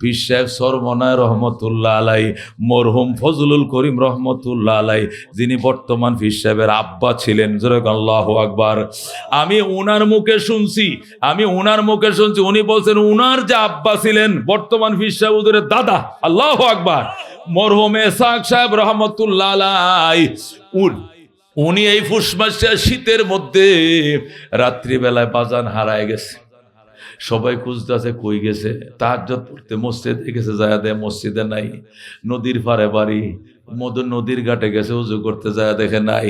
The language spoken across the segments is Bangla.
পীর সরমনায় রহমতুল্লাহ আলাই, মরহুম ফজলুল করিম রহমতুল্লাহ আলাই, যিনি বর্তমান আব্বা ছিলেন। জোরেক আল্লাহ আকবার। আমি মুখে শুনছি, আমি মুখে শুনছি। উনি বলছেন যে আব্বা ছিলেন, বর্তমান পীর হুজুরের দাদা। আল্লাহ আকবার। মরহুম এসাক সাহেব রহমতুল্লাহ আলাই, উন- উনি এই ফুস শীতের মধ্যে রাত্রিবেলায় বাজান হারায় গেছে। সবাই খুঁজতেছে কই গেছে? তার তাহাজ্জত পড়তে মসজিদে গেছে, যায় দেয় মসজিদে নাই। নদীর পারে বাড়ি, মধু নদীর ঘাটে গেছে, উজু করতে যায় দেখে নাই।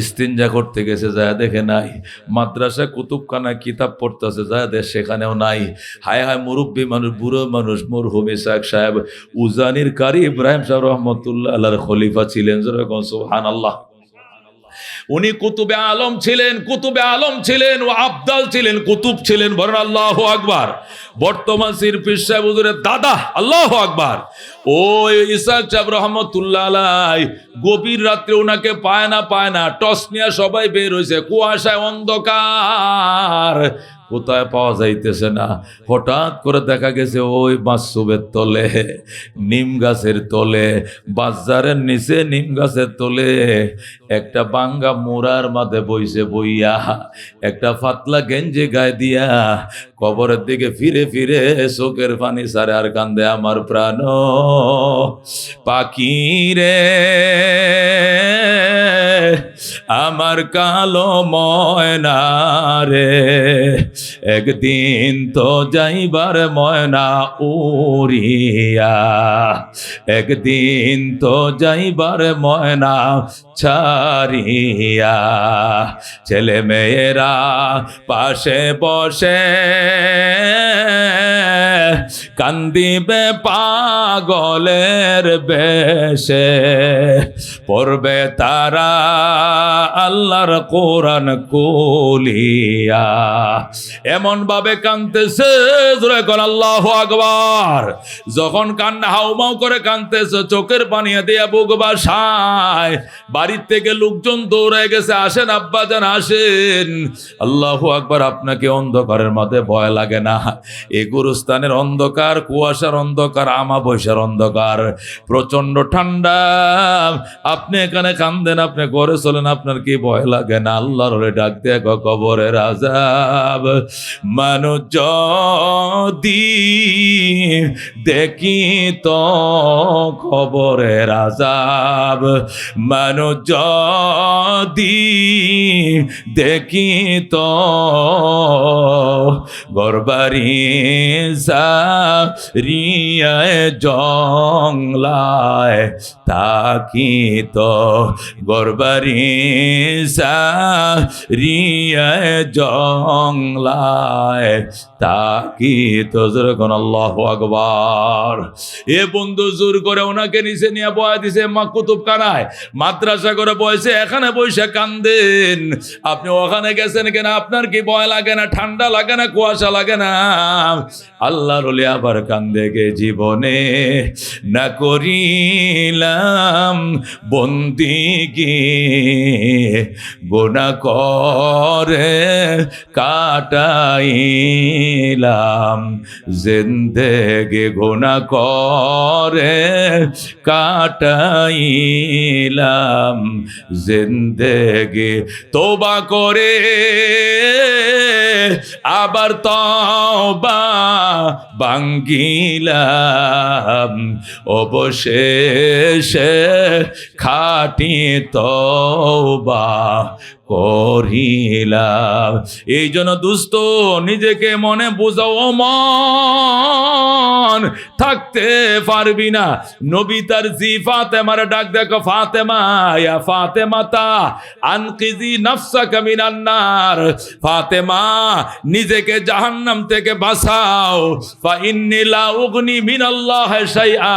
ইস্তিনজা করতে গেছে, যায় দেখে নাই। মাদ্রাসা কুতুবখানা কিতাব পড়তেছে যায় দেখ সেখানেও নাই। হায় হায় মুরব্বী মানুষ, বুড়ো মানুষ, মরহুম ইসাক সাহেব, উজানির কারি ইব্রাহিম সাহেব রহমতুল্লাহ আল্লাহর খলিফা ছিলেন, যেরকম সুহান আল্লাহ উনি কুতুবে আলম ছিলেন, কুতুবে আলম ছিলেন ও আবদাল ছিলেন, কুতুব ছিলেন বলেন আল্লাহ আকবর। বর্তমান সির পীর সাহেব হুজুরের দাদা, আল্লাহ আকবার। ও ইসাক সাহেব রহমতুল্লাহ গভীর রাত্রে ওনাকে পায় না পায় না, টস নিয়ে সবাই বের হয়েছে কুয়াশায় অন্ধকার। কোথায় পাওয়া যাইতেছে না। হঠাৎ করে দেখা গেছে ওই বাঁশুবের তলে, নিম গাছের তলে, বাজারের নিচে নিম গাছের তলে একটা বাঙ্গা মোড়ার মাঝে বইছে বইয়া, একটা পাতলা গেঞ্জি গায়ে দিয়া কবরের দিকে ফিরে ফিরে চোখের পানি সারে আর কান্দে আমার প্রাণ। পাখি রে, আমার কালো ময়না রে একদিন তো যাইবার ময়না উড়িয়া, একদিন তো যাইবার ময়না ছাড়িয়া, ছেলে মেয়েরা পাশে বসে কান্দিবে পাগলের বেশে। পড়বে তারা আল্লাহর কোরআন কুলিয়া। এমন ভাবে কানতেছে আল্লাহ আকবার। যখন কান্না হাউমাউ করে কানতেছে চোখের পানিয়ে দিয়া বুক বাসায়। বাড়ির থেকে লোকজন দৌড়ে গেছে, আসেন, আব্বা যান আসেন। আল্লাহ আকবার, আপনাকে অন্ধকারের মধ্যে ভয় লাগে না। এ গুরুস্থানের অন্ধকার, কুয়াশার অন্ধকার আমা বৈশার অন্ধকার। প্রচণ্ড ঠান্ডা আপনি এখানে কান্দেন, আপনি ঘরে চলেন, আপনার কি ভয় লাগে না? আল্লাহর হলে ডাক দিয়ে কবরে রাজাব মানুষ যদি দেখি তো কবরে রাজাব মানুষ যদি দেখি তো গরবারি রিয়ায় জংলায় তাকি তো গরবারি রিয়ায় জংলায় তাকি তো যেরকম আল্লাহ আকবার। এ বন্ধু, জোর করে ওনাকে নিচে নিয়ে বয়া দিছে মা কুতুব কানায় মাদ্রাসা করে বয়সে এখানে বসে কান্দেন। আপনি ওখানে গেছেন কেন, আপনার কি ভয় লাগে না, ঠান্ডা লাগে না, কুয়াশা লাগে না? আল্লাহর হলে আবার কান্দে গে জীবনে। না করিলাম বন্দিগি। গোনা করে কাটাইলাম। জিন্দেগে গোনা করে কাটাইলাম। জিন্দেগে তোবা করে আবার তবা বাঙ্গিলাম অবশেষে খাটি তবা করিলাম। এই জন্য দুস্থ নিজেকে মনে বুঝাও মন থাকতে পারবি না। নবী তার জি ফাতেমার ডাক দেখো, ফাতেমা, ইয়া ফাতেমাতা আনকিজি নাফসাকা মিনান নার। ফাতেমা, নিজেকে জাহান্নাম থেকে বাঁচাও। ফা ইন্নী লা উগনি মিনাল্লাহ শাইআ।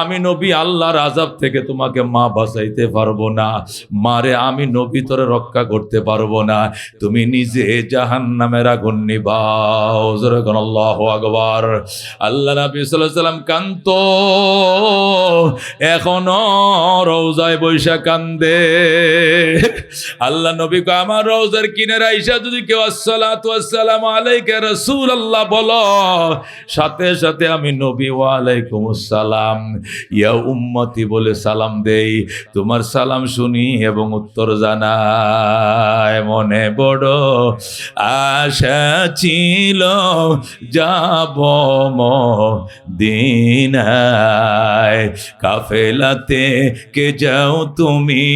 আমি নবী আল্লাহর আযাব থেকে তোমাকে মা বাঁচাইতে পারব না। মারে, আমি নবী তোরে রক্ষা করতে পারব না। তুমি নিজে জাহান্নামের আগুন নিবাও। আল্লাহ আকবার। আল্লাহ নবী সাল্লাম কান্ত এখনও রৌজায় বৈশা কান্দে। আল্লাহ নবী আমার রৌজার কিনারে আইসা যদি কেউ আসসালামু আলাইকা রাসূলুল্লাহ বলো, সাথে সাথে আমি নবী ওয়া আলাইকুম আসসালাম ইয়া উম্মতি বলে সালাম দেই। তোমার সালাম শুনি এবং উত্তর জানায় মনে বড় আশা ছিল যাব দিনায় কাফেলাতে কে যাও তুমি?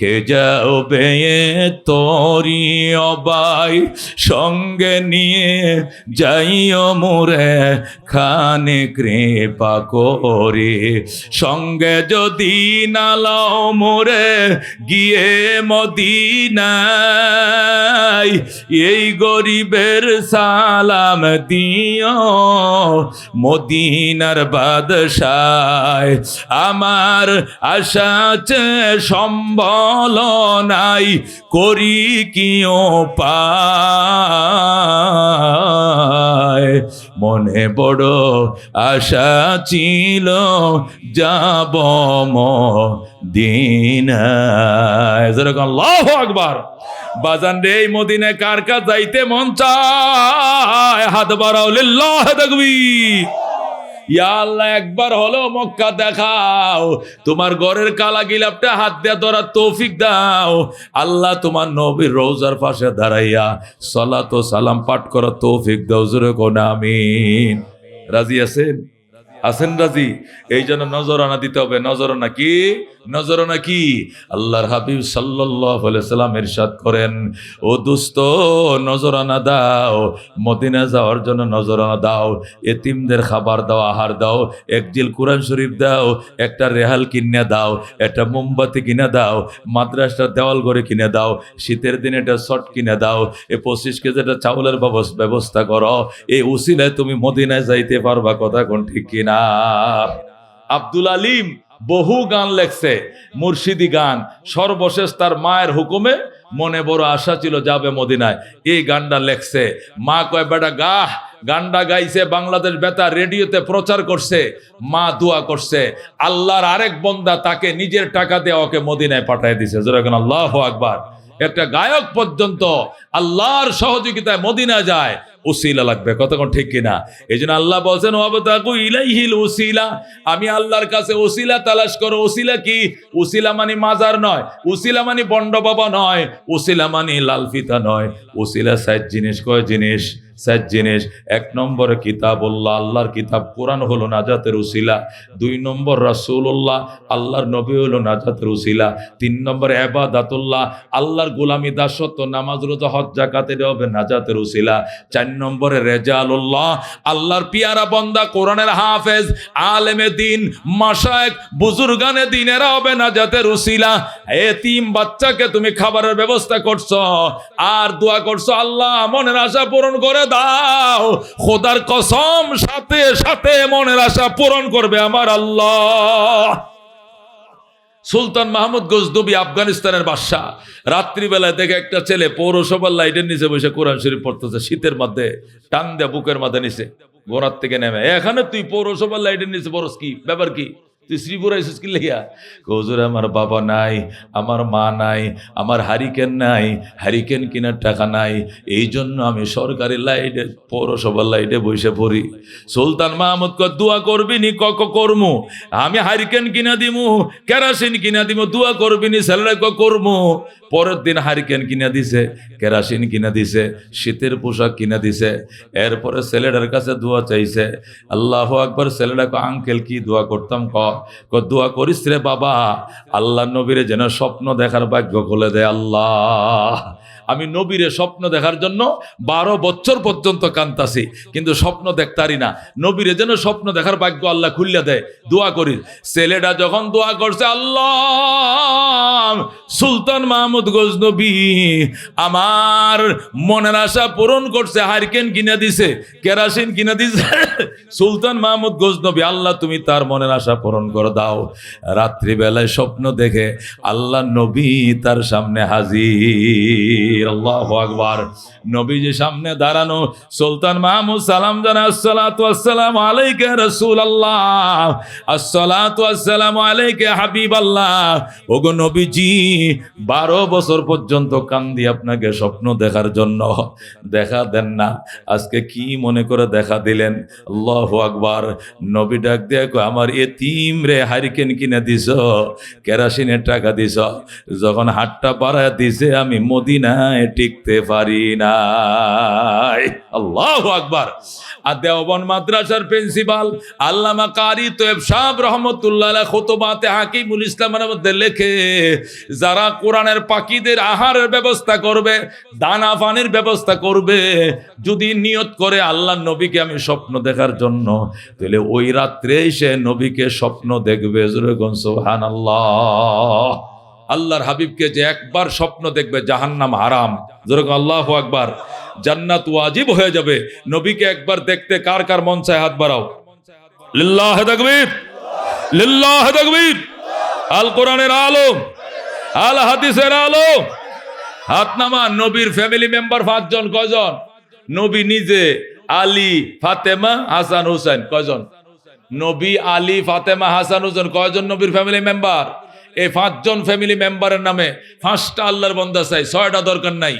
কে যাও বেয়ে তরি অবাই সঙ্গে নিয়ে যাইও মোরে খানে কৃপা করি। সঙ্গে যদি নালাও মোরে গিয়ে মদিনায়, এই গরিবের সালাম দিও মদিনার বাদশায়। আমার আশা সম্বল নাই করি কিও পায়। মনে বড় আশা ছিল, যাব আল্লাহু আকবার। বাজান রে, এই মদিনায় কার কার যাইতে মন চায়? হাত বাড়াও লিল্লাহ তাকবীর। ইয়া আল্লাহ, একবার হলো মক্কা দেখাও। তোমার ঘরের কালা গিলাপটা হাত দিয়ে ধরার তৌফিক দাও। আল্লাহ তোমার নবীর রোজার পাশে দাঁড়াইয়া সলাত সালাম পাঠ করার তৌফিক দাও। জোরে কোন আমিন। রাজি আছেন? আছেন রাজি? এই জন্য নজরানা দিতে হবে। নজরানা কি? নজরানা কি? আল্লাহর হাবিব সাল্লাম ইরশাদ করেন, ও দুস্ত, নজরানা দাও। মদিনা যাওয়ার জন্য নজরানা দাও। এতিমদের খাবার দাও, আহার দাও। এক জিল কোরআন শরীফ দাও। একটা রেহাল কিনে দাও। একটা মোমবাতি কিনে দাও। মাদ্রাসটা দেওয়াল ঘরে কিনে দাও। শীতের দিনে একটা শট কিনে দাও। এ পঁচিশ কেজি একটা চাউলের ব্যবস্থা করো। এই উসিলায় তুমি মদিনায় যাইতে পারবা। কথা কোন ঠিক কিনা? আব্দুল আলিম বহু গান লেখছে, মুর্শিদি গান। সর্বশেষ তার মায়ের হুকুমে মনে বড় আশা ছিল যাবে মদিনায়। এই গানটা লেখছে, মা কয়, বেটা গাহ, গানটা গাইছে বাংলাদেশ বেতা রেডিওতে প্রচার করছে, মা দোয়া করছে। আল্লাহর আরেক বন্দা তাকে নিজের টাকা দিয়ে ওকে মদিনায় পাঠিয়ে দিছে। যেরকম আল্লাহ আকবার। একটা গায়ক পর্যন্ত আল্লাহর সহযোগিতায় মদিনা যায় উসিলা লাগবে কতক্ষণ ঠিক কিনা? এই জন্য আল্লাহ বলছেন আমি আল্লাহর কাছে উসিলা তালাশ করো। উসিলা কি? উসিলা মানে মাজার নয়, উসিলা মানে বন্ড বাবা নয়, উসিলা মানে লাল ফিতা নয়। উসিলা সাইজ জিনিস, কয় জিনিস? সাইজ জিনিস। এক নম্বরে কিতাবুল্লাহ, আল্লাহর কিতাব কোরআন হলো নাজাতের উসিলা। দুই নম্বর রাসূলুল্লাহ, আল্লাহর নবী হলো নাজাতের উসিলা। তিন নম্বর এবাদাতুল্লাহ আল্লাহর গোলামি দাসত্ব, নামাজ রোজা, হজ জাকাত এটা হবে নাজাতের উসিলা। চার নম্বরে, রেজালুল্লাহ, আল্লাহর পিয়ারা বন্দা, কোরআনের হাফেজ, আলেমে দিন মাসায়েক বুজুর্গানে দিন এরা হবে নাজাতের উসিলা। এতিম বাচ্চাকে তুমি খাবারের ব্যবস্থা করছ, আর দোয়া করছ, আল্লাহ মনের আশা পূরণ করে দাও। খোদার কসম সাথে সাথে মনের আশা পূরণ করবে আমার আল্লাহ। সুলতান মাহমুদ গজদবি আফগানিস্তানের বাদশাহ। রাত্রিবেলায় দেখে একটা ছেলে পৌরসভার লাইটের নিচে বসে কোরআন শরীফ পড়তেছে, শীতের মধ্যে টান দেয়া বুকের মাথা নিচে গোড়ার থেকে নেমে। এখানে তুই পৌরসভার লাইটের নিচে বরস কি? ব্যাপার কি? তুই শ্রীপুর আইসিস কি লেগিয়া কজুর আমার বাবা নাই, আমার মা নাই, আমার হারিকেন নাই, হারিকেন কেনার টাকা নাই। এই জন্য আমি সরকারি লাইটে, পৌরসভার লাইটে বসে পড়ি। সুলতান মাহমুদ ক দোয়া করবি নি কক করমু? আমি হারিকেন কিনা দিমু, কেরাসিন কিনা দিমু, দোয়া করবি নি ছেলেরা ক, করমু? পরের দিন হারিকেন কিনা দিছে, কেরাসিন কিনা দিছে, শীতের পোশাক কিনা দিছে। এরপরে ছেলেটার কাছে দোয়া চাইছে, আল্লাহ আকবর ছেলেটা আঙ্কেল কি দোয়া করতাম, ক? দোয়া করিস রে বাবা। আল্লাহ নবীরে যেন স্বপ্ন দেখার ভাগ্য খুলে দেয় আল্লাহ। আমি নবীরে স্বপ্ন দেখার জন্য বারো বছর পর্যন্ত কান্তাছি কিন্তু স্বপ্ন দেখতারি না। নবীরে যেন স্বপ্ন দেখার ভাগ্য আল্লাহ খুললে দেয়। দোয়া করি ছেলেটা যখন দোয়া করছে, আল্লাহ, সুলতান মাহমুদ গজনবী আমার মনের আশা পূরণ করছে, হারকেন কিনে দিছে, কেরাসিন কিনে দিছে। সুলতান মাহমুদ গজনবী আল্লাহ তুমি তার মনের আশা পূরণ করে দাও। রাত্রিবেলায় স্বপ্ন দেখে আল্লাহ নবী তার সামনে হাজির। আল্লাহ আকবার। নবীজি সামনে দাঁড়ানো। সুলতান মাহমুদ সালাম জানা আসসালামু আলাইকা রাসূলুল্লাহ। আসসালাতু আসসালামু আলাইকা হাবিবাল্লাহ। ওগো নবীজি, বারো বছর পর্যন্ত কান্দি আপনাকে স্বপ্ন দেখার জন্য। দেখা দেন না। আজকে কি মনে করে দেখা দিলেন? আল্লাহ আকবার। নবী ডাক দেখো আমার এতিম রে হারিকেন কিনে দিছ, কেরাসিনের টাকা দিছ, যখন হাটটা পাড়ায় দিছে, আমি মদিনায় টিকতে পারি না আল্লাহ আকবার। আর দেওবন মাদ্রাসার প্রিন্সিপাল আল্লামা কারি সাহেব রহমতুল্লাহ খোতবাতে হাকিমুল ইসলামের মধ্যে লেখে, যারা কোরআনের পাখিদের আহারের ব্যবস্থা করবে, দানা পানির ব্যবস্থা করবে, যদি নিয়ত করে আল্লাহ নবীকে আমি স্বপ্ন দেখার জন্য, তাহলে ওই রাত্রে সে নবীকে স্বপ্ন দেখবে সোহান আল্লাহ আল্লাহর হাবিবকে যে একবার স্বপ্ন দেখবে, জাহান্নাম হারাম। যেরকম আল্লাহ একবার জান্নাত ওয়াজিব হয়ে যাবে। নবীকে একবার দেখতে কার কার মন চায় হাত বাড়াও। লিল্লাহ লিল্লাহ আল কোরআনের আলো আল হাদিসের আলো হাত নামা, নবীর ফ্যামিলি মেম্বার পাঁচজন কজন নবী নিজে, আলী, ফাতেমা, হাসান হুসেন কজন নবী আলী, ফাতেমা হাসান হুজন কয়জন নবীর ফ্যামিলি মেম্বার এই পাঁচজন ফ্যামিলি মেম্বারের নামে পাঁচটা আল্লাহর বন্দা চাই, ছয়টা দরকার নাই।